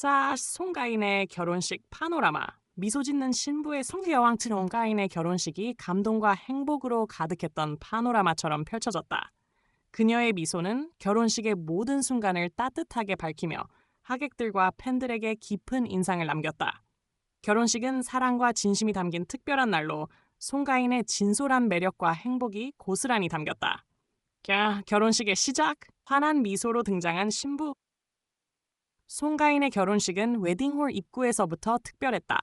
싸 송가인의 결혼식 파노라마 미소 짓는 신부의 성여왕 송가인의 결혼식이 감동과 행복으로 가득했던 파노라마처럼 펼쳐졌다. 그녀의 미소는 결혼식의 모든 순간을 따뜻하게 밝히며 하객들과 팬들에게 깊은 인상을 남겼다. 결혼식은 사랑과 진심이 담긴 특별한 날로 송가인의 진솔한 매력과 행복이 고스란히 담겼다. 야, 결혼식의 시작! 환한 미소로 등장한 신부. 송가인의 결혼식은 웨딩홀 입구에서부터 특별했다.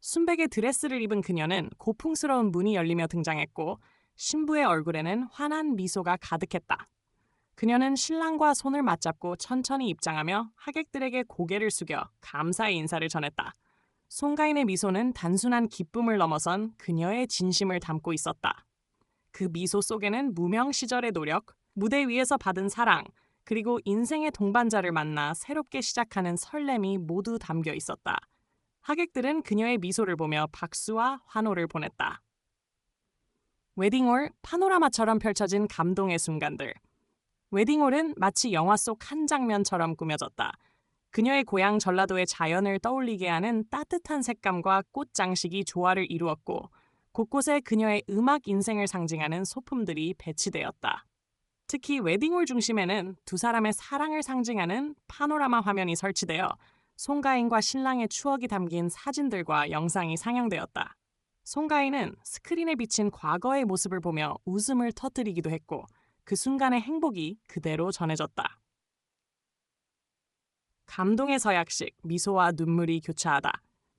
순백의 드레스를 입은 그녀는 고풍스러운 문이 열리며 등장했고 신부의 얼굴에는 환한 미소가 가득했다. 그녀는 신랑과 손을 맞잡고 천천히 입장하며 하객들에게 고개를 숙여 감사의 인사를 전했다. 송가인의 미소는 단순한 기쁨을 넘어선 그녀의 진심을 담고 있었다. 그 미소 속에는 무명 시절의 노력, 무대 위에서 받은 사랑, 그리고 인생의 동반자를 만나 새롭게 시작하는 설렘이 모두 담겨 있었다. 하객들은 그녀의 미소를 보며 박수와 환호를 보냈다. 웨딩홀 파노라마처럼 펼쳐진 감동의 순간들. 웨딩홀은 마치 영화 속 한 장면처럼 꾸며졌다. 그녀의 고향 전라도의 자연을 떠올리게 하는 따뜻한 색감과 꽃 장식이 조화를 이루었고 곳곳에 그녀의 음악 인생을 상징하는 소품들이 배치되었다. 특히 웨딩홀 중심에는 두 사람의 사랑을 상징하는 파노라마 화면이 설치되어 송가인과 신랑의 추억이 담긴 사진들과 영상이 상영되었다. 송가인은 스크린에 비친 과거의 모습을 보며 웃음을 터뜨리기도 했고 그 순간의 행복이 그대로 전해졌다. 감동의 서약식, 미소와 눈물이 교차하다.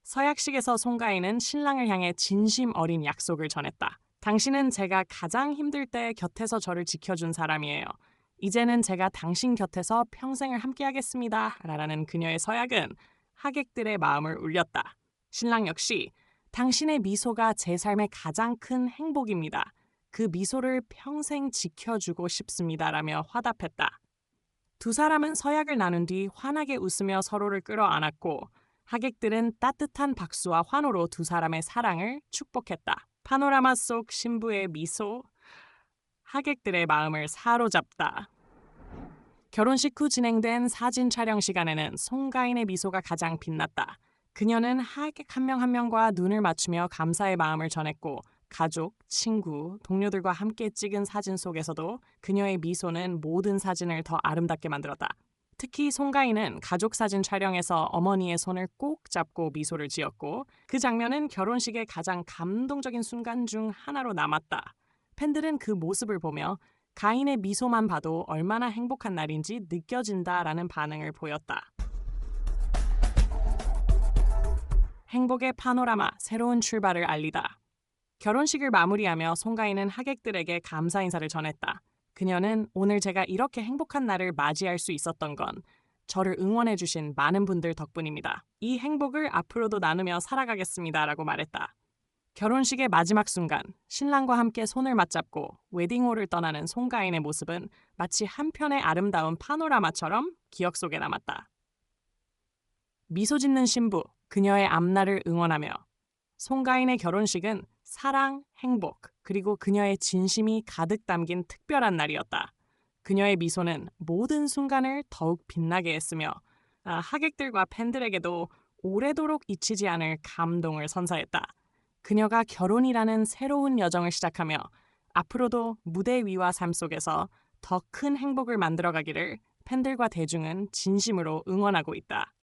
서약식에서 송가인은 신랑을 향해 진심 어린 약속을 전했다. 당신은 제가 가장 힘들 때 곁에서 저를 지켜준 사람이에요. 이제는 제가 당신 곁에서 평생을 함께하겠습니다. 라는 그녀의 서약은 하객들의 마음을 울렸다. 신랑 역시 당신의 미소가 제 삶의 가장 큰 행복입니다. 그 미소를 평생 지켜주고 싶습니다. 라며 화답했다. 두 사람은 서약을 나눈 뒤 환하게 웃으며 서로를 끌어안았고 하객들은 따뜻한 박수와 환호로 두 사람의 사랑을 축복했다. 파노라마 속 신부의 미소, 하객들의 마음을 사로잡다. 결혼식 후 진행된 사진 촬영 시간에는 송가인의 미소가 가장 빛났다. 그녀는 하객 한 명 한 명과 눈을 맞추며 감사의 마음을 전했고 가족, 친구, 동료들과 함께 찍은 사진 속에서도 그녀의 미소는 모든 사진을 더 아름답게 만들었다. 특히 송가인은 가족 사진 촬영에서 어머니의 손을 꼭 잡고 미소를 지었고 그 장면은 결혼식의 가장 감동적인 순간 중 하나로 남았다. 팬들은 그 모습을 보며 가인의 미소만 봐도 얼마나 행복한 날인지 느껴진다라는 반응을 보였다. 행복의 파노라마, 새로운 출발을 알리다. 결혼식을 마무리하며 송가인은 하객들에게 감사 인사를 전했다. 그녀는 오늘 제가 이렇게 행복한 날을 맞이할 수 있었던 건 저를 응원해 주신 많은 분들 덕분입니다. 이 행복을 앞으로도 나누며 살아가겠습니다. 라고 말했다. 결혼식의 마지막 순간, 신랑과 함께 손을 맞잡고 웨딩홀을 떠나는 송가인의 모습은 마치 한 편의 아름다운 파노라마처럼 기억 속에 남았다. 미소 짓는 신부, 그녀의 앞날을 응원하며 송가인의 결혼식은 사랑, 행복, 그리고 그녀의 진심이 가득 담긴 특별한 날이었다. 그녀의 미소는 모든 순간을 더욱 빛나게 했으며 아, 하객들과 팬들에게도 오래도록 잊히지 않을 감동을 선사했다. 그녀가 결혼이라는 새로운 여정을 시작하며 앞으로도 무대 위와 삶 속에서 더 큰 행복을 만들어가기를 팬들과 대중은 진심으로 응원하고 있다.